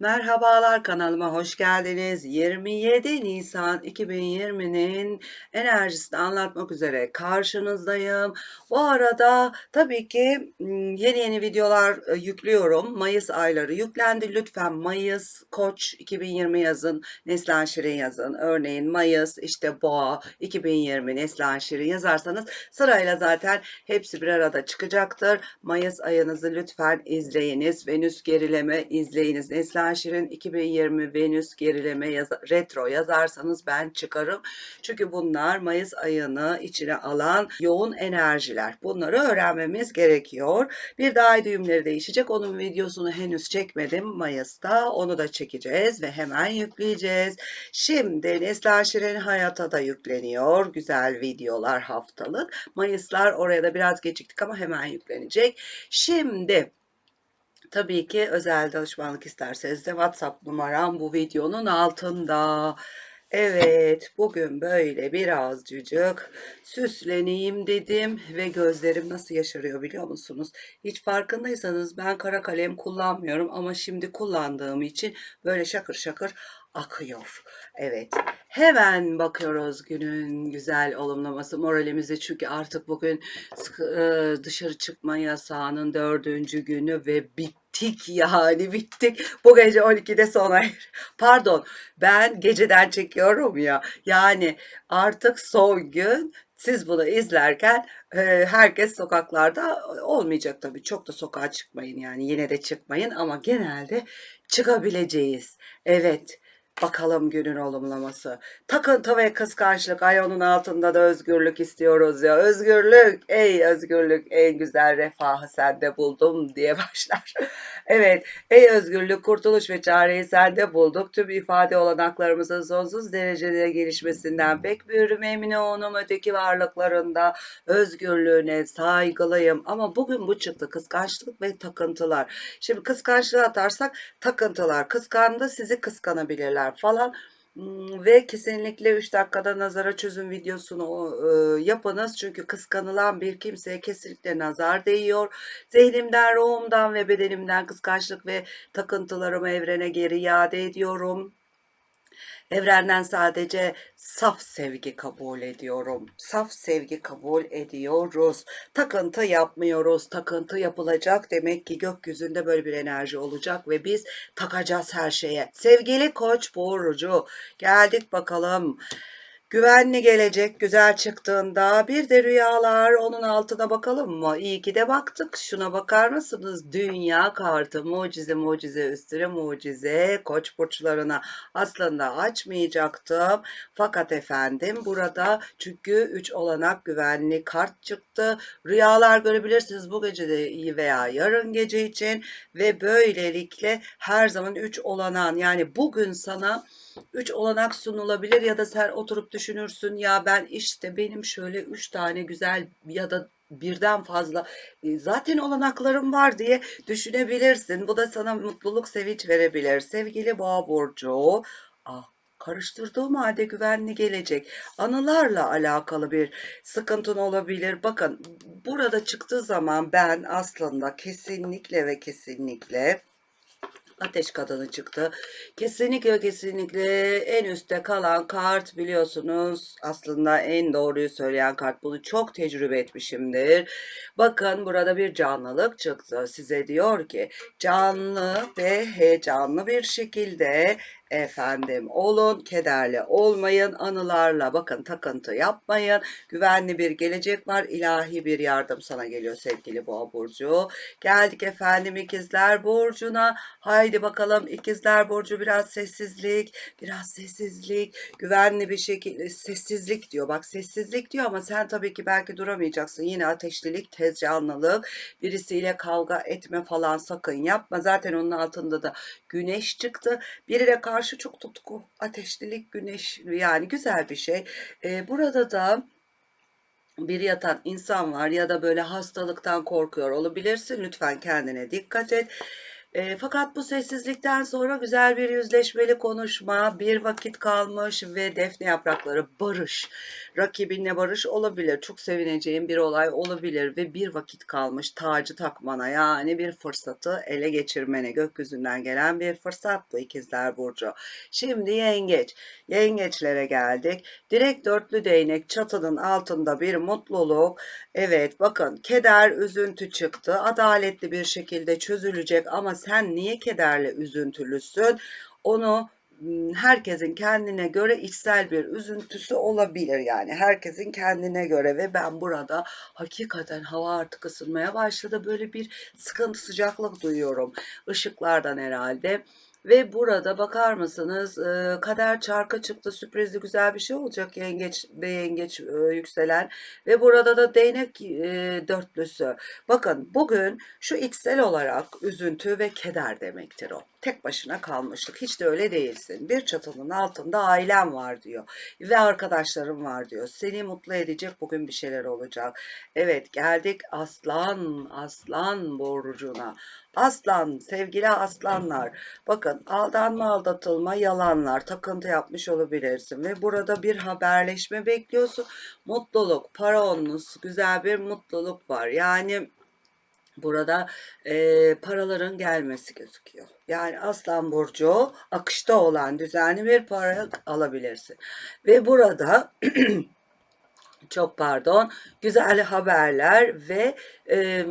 Merhabalar kanalıma hoş geldiniz. 27 Nisan 2020'nin enerjisini anlatmak üzere karşınızdayım. Bu arada tabii ki yeni yeni videolar e, yüklüyorum. Mayıs ayları yüklendi. Lütfen Mayıs, Koç 2020 yazın, Neslihan Şirin yazın. Örneğin Mayıs, işte Boğa 2020 Neslihan Şirin yazarsanız sırayla zaten hepsi bir arada çıkacaktır. Mayıs ayınızı lütfen izleyiniz. Venüs gerileme izleyiniz. Neslihan Şirin 2020 Venüs gerileme yaz retro yazarsanız ben çıkarım. Çünkü bunlar Mayıs ayını içine alan yoğun enerjiler. Bunları öğrenmemiz gerekiyor. Bir de ay düğümleri değişecek. Onun videosunu henüz çekmedim Mayıs'ta. Onu da çekeceğiz ve hemen yükleyeceğiz. Şimdi Neslihan Şirin hayata da yükleniyor. Güzel videolar haftalık. Mayıslar oraya da biraz geciktik ama hemen yüklenecek. Şimdi Tabii ki özel danışmanlık isterseniz de WhatsApp numaram bu videonun altında. Evet, bugün böyle birazcık süsleneyim dedim ve gözlerim nasıl yaşarıyor biliyor musunuz? Hiç farkındaysanız ben kara kalem kullanmıyorum ama şimdi kullandığım için böyle şakır şakır akıyor. Evet, hemen bakıyoruz günün güzel olumlaması moralimize çünkü artık bugün e, dışarı çıkma yasağının dördüncü günü ve bittik yani bittik. Bu gece 12'de sona er. Pardon ben geceden çekiyorum ya. Yani artık son gün siz bunu izlerken e, herkes sokaklarda olmayacak tabii. Çok da sokağa çıkmayın yani yine de çıkmayın ama genelde çıkabileceğiz. Evet. Bakalım günün olumlaması. Takıntı ve kıskançlık. Ay onun altında da özgürlük istiyoruz ya. Özgürlük. Ey özgürlük. En güzel refahı sende buldum diye başlar. evet. Ey özgürlük, kurtuluş ve çareyi sende bulduk. Tüm ifade olanaklarımızın sonsuz derecede gelişmesinden pek bir memnunum. Öteki varlıklarında özgürlüğüne saygılıyım. Ama bugün bu çıktı. Kıskançlık ve takıntılar. Şimdi kıskançlığı atarsak takıntılar. Kıskandı sizi kıskanabilirler falan. Hmm, Ve kesinlikle 3 dakikada nazara çözüm videosunu e, yapınız. Çünkü kıskanılan bir kimseye kesinlikle nazar değiyor. Zihnimden, ruhumdan ve bedenimden kıskançlık ve takıntılarımı evrene geri iade ediyorum. Evrenden sadece saf sevgi kabul ediyorum. Saf sevgi kabul ediyoruz. Takıntı yapmıyoruz. Takıntı yapılacak demek ki gökyüzünde böyle bir enerji olacak ve biz takacağız her şeye. Sevgili Koç burcu geldik bakalım. Güvenli gelecek güzel çıktığında bir de rüyalar onun altına bakalım mı? İyi ki de baktık. Şuna bakar mısınız? Dünya kartı mucize mucize üstüne mucize koç burçlarına aslında açmayacaktım. Fakat efendim burada çünkü 3 olanak güvenli kart çıktı. Rüyalar görebilirsiniz bu gece de veya yarın gece için ve böylelikle her zaman 3 olanan yani bugün sana üç olanak sunulabilir ya da sen oturup düşünürsün ya ben işte benim şöyle üç tane güzel ya da birden fazla e, zaten olanaklarım var diye düşünebilirsin. Bu da sana mutluluk, sevinç verebilir. Sevgili Boğa burcu, ah karıştırdığım halde güvenli gelecek. Anılarla alakalı bir sıkıntın olabilir. Bakın burada çıktığı zaman ben aslında kesinlikle ve kesinlikle Ateş kadını çıktı. Kesinlikle kesinlikle en üstte kalan kart biliyorsunuz. Aslında en doğruyu söyleyen kart. Bunu çok tecrübe etmişimdir. Bakın burada bir canlılık çıktı. Size diyor ki canlı ve heyecanlı bir şekilde efendim olun, kederli olmayın, anılarla bakın takıntı yapmayın. Güvenli bir gelecek var. ilahi bir yardım sana geliyor sevgili Boğa burcu. Geldik efendim ikizler burcuna. Haydi bakalım ikizler burcu biraz sessizlik, biraz sessizlik, güvenli bir şekilde sessizlik diyor. Bak sessizlik diyor ama sen tabii ki belki duramayacaksın. Yine ateşlilik, tez canlılık, birisiyle kavga etme falan sakın yapma. Zaten onun altında da güneş çıktı. Biriyle karşı çok tutku, ateşlilik, güneş yani güzel bir şey. Ee, burada da bir yatan insan var ya da böyle hastalıktan korkuyor olabilirsin. Lütfen kendine dikkat et. Eee, fakat bu sessizlikten sonra güzel bir yüzleşmeli konuşma, bir vakit kalmış ve defne yaprakları barış. Rakibinle barış olabilir. Çok sevineceğin bir olay olabilir ve bir vakit kalmış tacı takmana yani bir fırsatı ele geçirmene gökyüzünden gelen bir fırsat bu ikizler burcu. Şimdi yengeç. Yengeçlere geldik. Direkt dörtlü değnek çatının altında bir mutluluk. Evet bakın keder, üzüntü çıktı. Adaletli bir şekilde çözülecek ama sen niye kederli, üzüntülüsün? Onu herkesin kendine göre içsel bir üzüntüsü olabilir yani. Herkesin kendine göre ve ben burada hakikaten hava artık ısınmaya başladı. Böyle bir sıkıntı sıcaklık duyuyorum. Işıklardan herhalde ve burada bakar mısınız e, kader çarka çıktı sürprizli güzel bir şey olacak yengeç ve yengeç e, yükselen ve burada da değnek e, dörtlüsü. Bakın bugün şu içsel olarak üzüntü ve keder demektir o. Tek başına kalmışlık. Hiç de öyle değilsin. Bir çatının altında ailem var diyor. Ve arkadaşlarım var diyor. Seni mutlu edecek bugün bir şeyler olacak. Evet geldik aslan, aslan burcuna. Aslan, sevgili aslanlar. Bakın aldanma, aldatılma, yalanlar, takıntı yapmış olabilirsin. Ve burada bir haberleşme bekliyorsun. Mutluluk, para onlusu, güzel bir mutluluk var. Yani burada e, paraların gelmesi gözüküyor. Yani Aslan Burcu akışta olan düzenli bir para alabilirsin. Ve burada çok pardon. Güzel haberler ve e,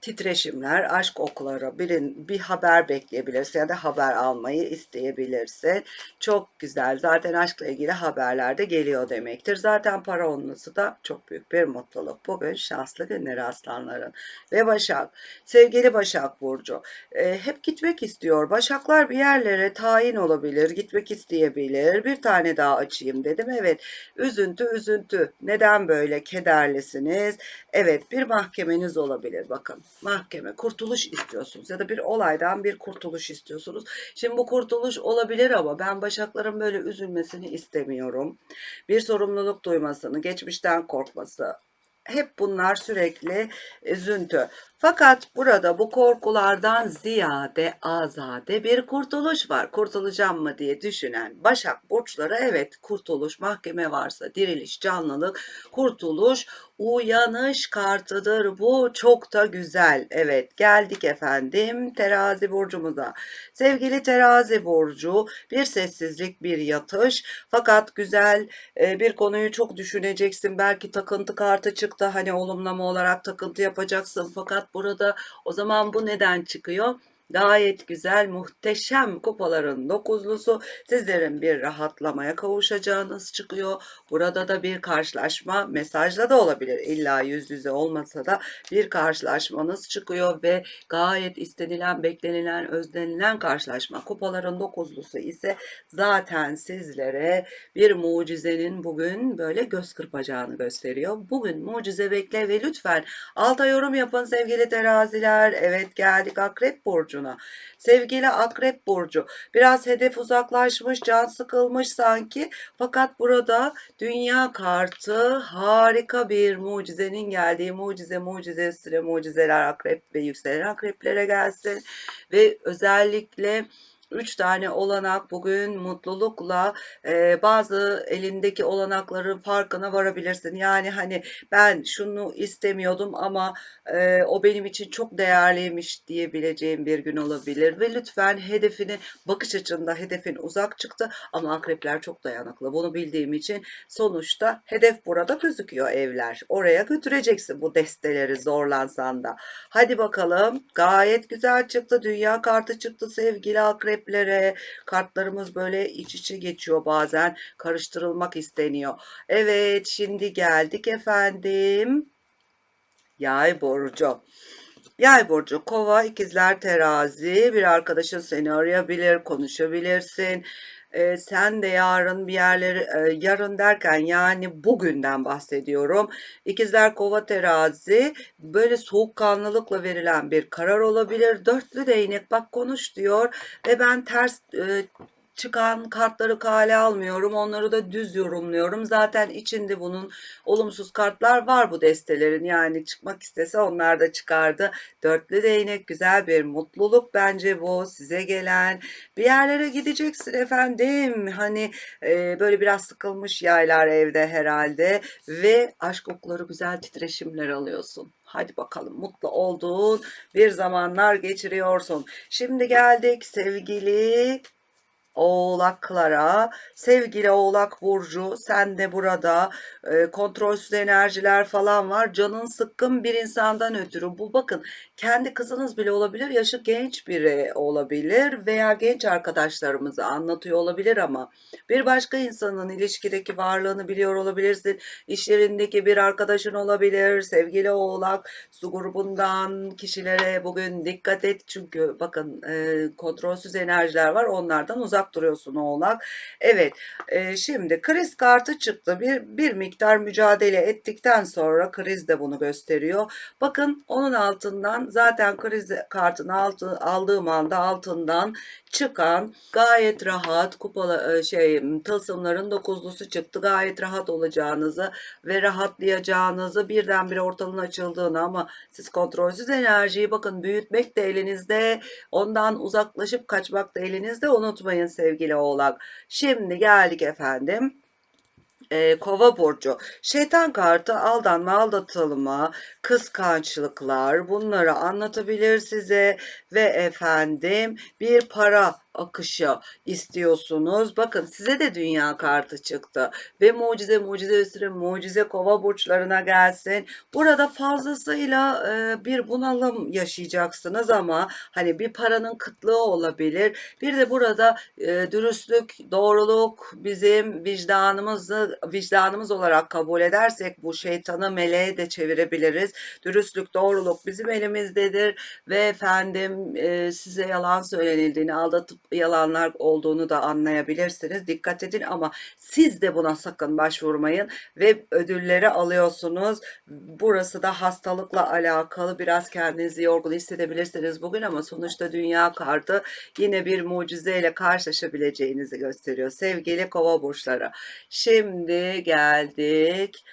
titreşimler aşk okları birin bir haber bekleyebilirsin ya da haber almayı isteyebilirsin. Çok güzel. Zaten aşkla ilgili haberler de geliyor demektir. Zaten para onlusu da çok büyük bir mutluluk. Bugün şanslı günleri aslanların ve Başak. Sevgili Başak Burcu e, hep gitmek istiyor. Başaklar bir yerlere tayin olabilir gitmek isteyebilir. Bir tane daha açayım dedim. Evet üzüntü üzüntü. Neden böyle kederlisiniz? Evet bir mahkemeniz olabilir. Bakın mahkeme kurtuluş istiyorsunuz ya da bir olaydan bir kurtuluş istiyorsunuz. Şimdi bu kurtuluş olabilir ama ben Başakların böyle üzülmesini istemiyorum. Bir sorumluluk duymasını geçmişten korkması hep bunlar sürekli üzüntü. Fakat burada bu korkulardan ziyade azade bir kurtuluş var. Kurtulacağım mı diye düşünen Başak burçları evet kurtuluş, mahkeme varsa diriliş, canlılık, kurtuluş, uyanış kartıdır. Bu çok da güzel. Evet geldik efendim terazi burcumuza. Sevgili terazi burcu bir sessizlik bir yatış fakat güzel e, bir konuyu çok düşüneceksin. Belki takıntı kartı çıktı hani olumlama olarak takıntı yapacaksın fakat burada o zaman bu neden çıkıyor? Gayet güzel, muhteşem kupaların dokuzlusu sizlerin bir rahatlamaya kavuşacağınız çıkıyor. Burada da bir karşılaşma mesajla da olabilir. İlla yüz yüze olmasa da bir karşılaşmanız çıkıyor ve gayet istenilen, beklenilen, özlenilen karşılaşma. Kupaların dokuzlusu ise zaten sizlere bir mucizenin bugün böyle göz kırpacağını gösteriyor. Bugün mucize bekle ve lütfen alta yorum yapın sevgili teraziler. Evet geldik Akrep Burcu burcuna. Sevgili Akrep burcu biraz hedef uzaklaşmış, can sıkılmış sanki. Fakat burada dünya kartı harika bir mucizenin geldiği mucize mucize süre mucizeler akrep ve yükselen akreplere gelsin. Ve özellikle Üç tane olanak bugün mutlulukla e, bazı elindeki olanakların farkına varabilirsin. Yani hani ben şunu istemiyordum ama e, o benim için çok değerliymiş diyebileceğim bir gün olabilir. Ve lütfen hedefini bakış açında hedefin uzak çıktı ama akrepler çok dayanıklı. Bunu bildiğim için sonuçta hedef burada gözüküyor evler. Oraya götüreceksin bu desteleri zorlansan da. Hadi bakalım gayet güzel çıktı. Dünya kartı çıktı sevgili akrep akreplere kartlarımız böyle iç içe geçiyor bazen karıştırılmak isteniyor. Evet şimdi geldik efendim. Yay burcu. Yay burcu, kova, ikizler, terazi. Bir arkadaşın seni arayabilir, konuşabilirsin. Ee, sen de yarın bir yerleri, e, yarın derken yani bugünden bahsediyorum. İkizler, kova, terazi böyle soğukkanlılıkla verilen bir karar olabilir. Dörtlü değnek bak konuş diyor ve ben ters e, çıkan kartları kale almıyorum. Onları da düz yorumluyorum. Zaten içinde bunun olumsuz kartlar var bu destelerin. Yani çıkmak istese onlar da çıkardı. Dörtlü değnek güzel bir mutluluk bence bu size gelen. Bir yerlere gideceksin efendim. Hani e, böyle biraz sıkılmış yaylar evde herhalde ve aşk okları güzel titreşimler alıyorsun. Hadi bakalım mutlu olduğun bir zamanlar geçiriyorsun. Şimdi geldik sevgili Oğlaklara, sevgili Oğlak Burcu, sen de burada e, kontrolsüz enerjiler falan var. Canın sıkkın bir insandan ötürü. Bu bakın kendi kızınız bile olabilir, yaşı genç biri olabilir veya genç arkadaşlarımızı anlatıyor olabilir ama bir başka insanın ilişkideki varlığını biliyor olabilirsin. İş yerindeki bir arkadaşın olabilir, sevgili Oğlak, su grubundan kişilere bugün dikkat et çünkü bakın e, kontrolsüz enerjiler var onlardan uzak duruyorsun oğlak. Evet e, şimdi kriz kartı çıktı bir, bir miktar mücadele ettikten sonra kriz de bunu gösteriyor. Bakın onun altından zaten kriz kartını altı, aldığım anda altından çıkan gayet rahat kupalı e, şey tılsımların dokuzlusu çıktı. Gayet rahat olacağınızı ve rahatlayacağınızı birdenbire ortalığın açıldığını ama siz kontrolsüz enerjiyi bakın büyütmek de elinizde ondan uzaklaşıp kaçmak da elinizde unutmayın sevgili oğlak. Şimdi geldik efendim. Ee, kova burcu. Şeytan kartı aldanma, aldatılma, kıskançlıklar bunları anlatabilir size ve efendim bir para akışı istiyorsunuz. Bakın size de dünya kartı çıktı ve mucize mucize üstüne mucize kova burçlarına gelsin. Burada fazlasıyla e, bir bunalım yaşayacaksınız ama hani bir paranın kıtlığı olabilir. Bir de burada e, dürüstlük, doğruluk bizim vicdanımızı vicdanımız olarak kabul edersek bu şeytanı meleğe de çevirebiliriz. Dürüstlük, doğruluk bizim elimizdedir ve efendim e, size yalan söylenildiğini, aldatıp yalanlar olduğunu da anlayabilirsiniz. Dikkat edin ama siz de buna sakın başvurmayın ve ödülleri alıyorsunuz. Burası da hastalıkla alakalı biraz kendinizi yorgun hissedebilirsiniz bugün ama sonuçta dünya kartı yine bir mucizeyle karşılaşabileceğinizi gösteriyor. Sevgili kova burçları. Şimdi geldik.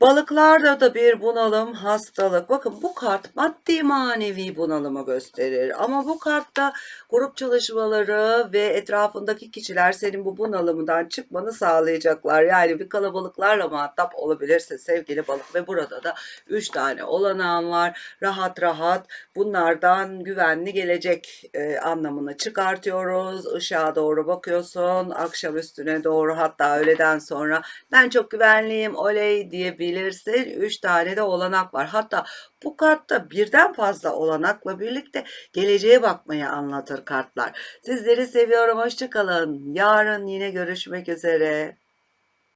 Balıklarda da bir bunalım, hastalık. Bakın bu kart maddi manevi bunalımı gösterir. Ama bu kartta grup çalışmaları ve etrafındaki kişiler senin bu bunalımından çıkmanı sağlayacaklar. Yani bir kalabalıklarla muhatap olabilirse sevgili balık ve burada da 3 tane olanağın var. Rahat rahat bunlardan güvenli gelecek e, anlamını çıkartıyoruz. Işığa doğru bakıyorsun. Akşam üstüne doğru hatta öğleden sonra ben çok güvenliyim oley diyebilirsin. 3 tane de olanak var. Hatta bu kartta birden fazla olanakla birlikte geleceğe bakmayı anlatır kartlar. Sizleri seviyorum. Hoşçakalın. Yarın yine görüşmek üzere.